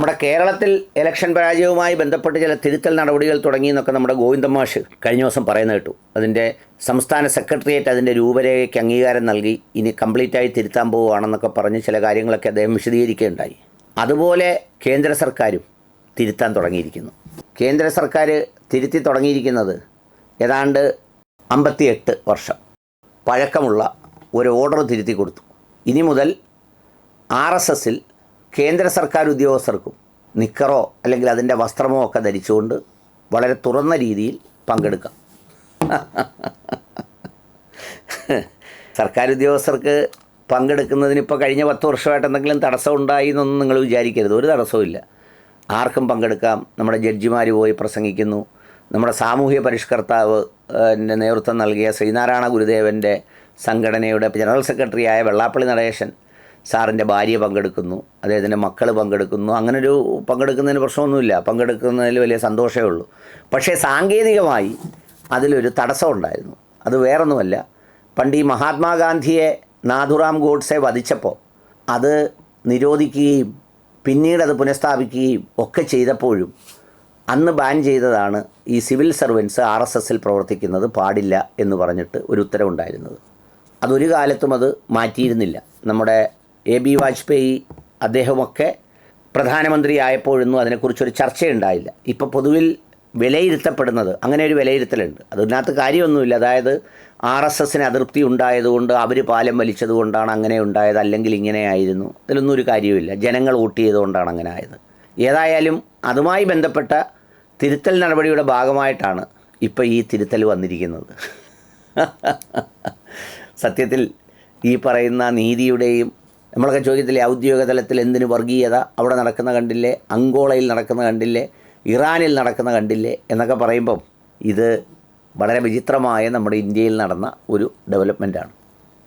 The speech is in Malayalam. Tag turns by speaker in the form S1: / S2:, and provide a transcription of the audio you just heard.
S1: നമ്മുടെ കേരളത്തിൽ ഇലക്ഷൻ പരാജയവുമായി ബന്ധപ്പെട്ട് ചില തിരുത്തൽ നടപടികൾ തുടങ്ങി എന്നൊക്കെ നമ്മുടെ ഗോവിന്ദമാഷ് കഴിഞ്ഞ ദിവസം പറയുന്ന കേട്ടു. അതിന്റെ സംസ്ഥാന സെക്രട്ടേറിയറ്റ് അതിന്റെ രൂപരേഖയ്ക്ക് അംഗീകാരം നൽകി ഇനി കംപ്ലീറ്റായി തിരുത്താൻ പോവുകയാണെന്നൊക്കെ പറഞ്ഞ് ചില കാര്യങ്ങളൊക്കെ അദ്ദേഹം വിശദീകരിക്കുകയുണ്ടായി. അതുപോലെ കേന്ദ്ര സർക്കാരും തിരുത്താൻ തുടങ്ങിയിരിക്കുന്നു. കേന്ദ്ര സർക്കാർ തിരുത്തി തുടങ്ങിയിരിക്കുന്നത് ഏതാണ്ട് അമ്പത്തിയെട്ട് വർഷം പഴക്കമുള്ള ഒരു ഓർഡർ തിരുത്തി കൊടുത്തു. ഇനി മുതൽ ആർ എസ് എസിൽ കേന്ദ്ര സർക്കാർ ഉദ്യോഗസ്ഥർക്കും നിക്കറോ അല്ലെങ്കിൽ അതിന്റെ വസ്ത്രമോ ഒക്കെ ധരിച്ചുകൊണ്ട് വളരെ തുറന്ന രീതിയിൽ പങ്കെടുക്കാം. സർക്കാർ ഉദ്യോഗസ്ഥർക്ക് പങ്കെടുക്കുന്നതിന് ഇപ്പോൾ കഴിഞ്ഞ പത്ത് വർഷമായിട്ട് എന്തെങ്കിലും തടസ്സം ഉണ്ടായി എന്നൊന്നും നിങ്ങൾ വിചാരിക്കരുത്. ഒരു തടസ്സവുമില്ല ആർക്കും പങ്കെടുക്കാം. നമ്മുടെ ജഡ്ജിമാർ പോയി പ്രസംഗിക്കുന്നു. നമ്മുടെ സാമൂഹ്യ പരിഷ്കർത്താവ് നേതൃത്വം നൽകിയ ശ്രീനാരായണ ഗുരുദേവന്റെ സംഘടനയുടെ ജനറൽ സെക്രട്ടറിയായ വെള്ളാപ്പള്ളി നടേശൻ സാറിന്റെ ഭാര്യ പങ്കെടുക്കുന്നു അദ്ദേഹത്തിന്റെ മക്കൾ പങ്കെടുക്കുന്നു. അങ്ങനൊരു പങ്കെടുക്കുന്നതിന് പ്രശ്നമൊന്നുമില്ല. പങ്കെടുക്കുന്നതിൽ വലിയ സന്തോഷമേ ഉള്ളൂ. പക്ഷേ സാങ്കേതികമായി അതിലൊരു തടസ്സമുണ്ടായിരുന്നു അത് വേറൊന്നുമല്ല. പണ്ട് ഈ മഹാത്മാഗാന്ധിയെ നാഥുറാം ഗോഡ്സെ വധിച്ചപ്പോൾ അത് നിരോധിക്കുകയും പിന്നീട് അത് പുനഃസ്ഥാപിക്കുകയും ഒക്കെ ചെയ്തപ്പോഴും അന്ന് ബാൻ ചെയ്തതാണ് ഈ സിവിൽ സർവൻസ് ആർ എസ് എസിൽ പ്രവർത്തിക്കുന്നത് പാടില്ല എന്ന് പറഞ്ഞിട്ട് ഒരു ഉത്തരവുണ്ടായിരുന്നത്. അതൊരു കാലത്തും അത് മാറ്റിയിരുന്നില്ല. നമ്മുടെ എ ബി വാജ്പേയി അദ്ദേഹമൊക്കെ പ്രധാനമന്ത്രി ആയപ്പോഴൊന്നും അതിനെക്കുറിച്ചൊരു ചർച്ചയുണ്ടായില്ല. ഇപ്പോൾ പൊതുവിൽ വിലയിരുത്തപ്പെടുന്നത് അങ്ങനെ ഒരു വിലയിരുത്തലുണ്ട്. അതിനകത്ത് കാര്യമൊന്നുമില്ല. അതായത് ആർ എസ് എസിന് അതൃപ്തി ഉണ്ടായതുകൊണ്ട് അവർ പാലം വലിച്ചതുകൊണ്ടാണ് അങ്ങനെ ഉണ്ടായത് അല്ലെങ്കിൽ ഇങ്ങനെയായിരുന്നു അതിലൊന്നും ഒരു കാര്യമില്ല ജനങ്ങൾ വോട്ട് ചെയ്തുകൊണ്ടാണ് അങ്ങനെ ആയത്. ഏതായാലും അതുമായി ബന്ധപ്പെട്ട തിരുത്തൽ നടപടിയുടെ ഭാഗമായിട്ടാണ് ഇപ്പോൾ ഈ തിരുത്തൽ വന്നിരിക്കുന്നത്. സത്യത്തിൽ ഈ പറയുന്ന നീതിയുടെയും നമ്മളൊക്കെ ചോദ്യത്തിലെ ഔദ്യോഗിക തലത്തിൽ എന്തിന് വർഗീയത? അവിടെ നടക്കുന്ന കണ്ടില്ലേ അങ്കോളയിൽ നടക്കുന്ന കണ്ടില്ലേ ഇറാനിൽ നടക്കുന്ന കണ്ടില്ലേ എന്നൊക്കെ പറയുമ്പം ഇത് വളരെ വിചിത്രമായ നമ്മുടെ ഇന്ത്യയിൽ നടന്ന ഒരു ഡെവലപ്മെന്റാണ്